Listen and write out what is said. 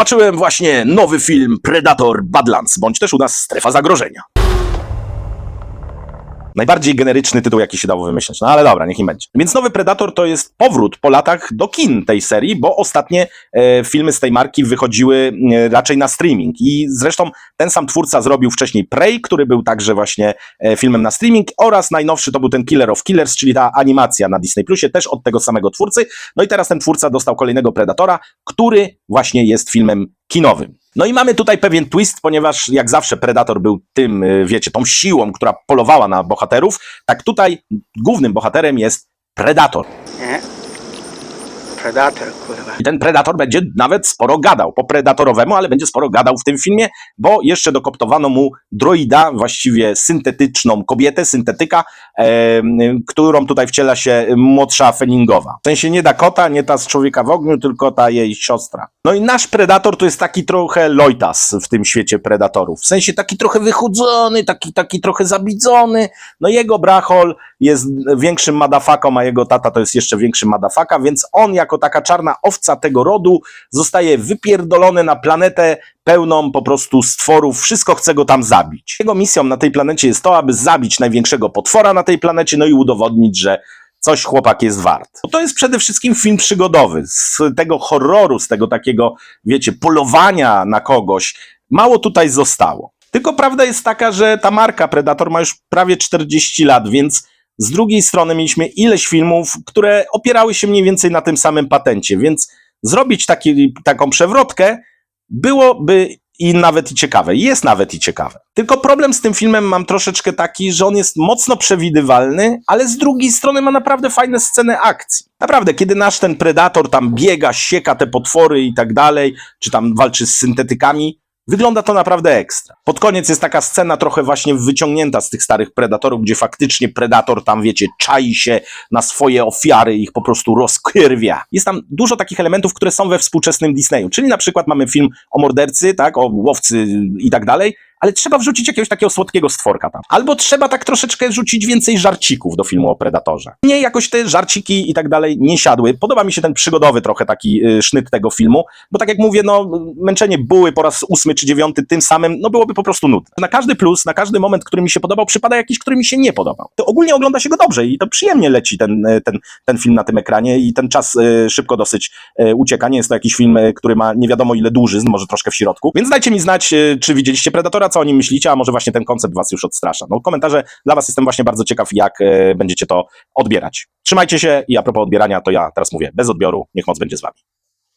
Zobaczyłem właśnie nowy film Predator Badlands, bądź też u nas Strefa Zagrożenia. Najbardziej generyczny tytuł, jaki się dało wymyśleć. No ale dobra, niech im będzie. Więc Nowy Predator to jest powrót po latach do kin tej serii, bo ostatnie e, filmy z tej marki wychodziły e, raczej na streaming. I zresztą ten sam twórca zrobił wcześniej Prey, który był także właśnie e, filmem na streaming oraz najnowszy to był ten Killer of Killers, czyli ta animacja na Disney Plusie, też od tego samego twórcy. No i teraz ten twórca dostał kolejnego Predatora, który właśnie jest filmem kinowym. No i mamy tutaj pewien twist, ponieważ jak zawsze Predator był tym, y, wiecie, tą siłą, która polowała na bohaterów, tak tutaj głównym bohaterem jest Predator. Predator, kurwa. I ten Predator będzie nawet sporo gadał, po predatorowemu, ale będzie sporo gadał w tym filmie, bo jeszcze dokoptowano mu droida, właściwie syntetyczną kobietę, syntetyka, e, którą tutaj wciela się młodsza Feningowa. W sensie nie Dakota, nie ta z Człowieka w ogniu, tylko ta jej siostra. No i nasz Predator to jest taki trochę Loitas w tym świecie Predatorów. W sensie taki trochę wychudzony, taki, taki trochę zabidzony. No jego brachol jest większym madafaką, a jego tata to jest jeszcze większym madafaka, więc on jako taka czarna owca tego rodu zostaje wypierdolony na planetę pełną po prostu stworów, wszystko chce go tam zabić. Jego misją na tej planecie jest to, aby zabić największego potwora na tej planecie, no i udowodnić, że coś chłopak jest wart. To jest przede wszystkim film przygodowy. Z tego horroru, z tego takiego, wiecie, polowania na kogoś, mało tutaj zostało. Tylko prawda jest taka, że ta marka Predator ma już prawie 40 lat, więc z drugiej strony mieliśmy ileś filmów, które opierały się mniej więcej na tym samym patencie, więc zrobić taki, taką przewrotkę byłoby i nawet i ciekawe. Jest nawet i ciekawe. Tylko problem z tym filmem mam troszeczkę taki, że on jest mocno przewidywalny, ale z drugiej strony ma naprawdę fajne sceny akcji. Naprawdę, kiedy nasz ten predator tam biega, sieka te potwory i tak dalej, czy tam walczy z syntetykami, Wygląda to naprawdę ekstra. Pod koniec jest taka scena trochę właśnie wyciągnięta z tych starych Predatorów, gdzie faktycznie Predator tam, wiecie, czai się na swoje ofiary ich po prostu rozkierwia. Jest tam dużo takich elementów, które są we współczesnym Disneyu, czyli na przykład mamy film o mordercy, tak, o łowcy i tak dalej, ale trzeba wrzucić jakiegoś takiego słodkiego stworka tam. Albo trzeba tak troszeczkę wrzucić więcej żarcików do filmu o Predatorze. Mnie jakoś te żarciki i tak dalej nie siadły. Podoba mi się ten przygodowy trochę taki y, sznyt tego filmu, bo tak jak mówię, no męczenie buły po raz ósmy czy dziewiąty tym samym, no byłoby po prostu nudne. Na każdy plus, na każdy moment, który mi się podobał, przypada jakiś, który mi się nie podobał. To ogólnie ogląda się go dobrze i to przyjemnie leci ten, y, ten, ten film na tym ekranie i ten czas y, szybko dosyć y, ucieka. Nie jest to jakiś film, y, który ma nie wiadomo ile dłużyzn, może troszkę w środku. Więc dajcie mi znać, y, czy widzieliście Predatora, co o nim myślicie, a może właśnie ten koncept was już odstrasza. No komentarze dla was jestem właśnie bardzo ciekaw, jak e, będziecie to odbierać. Trzymajcie się i a propos odbierania, to ja teraz mówię bez odbioru, niech moc będzie z wami.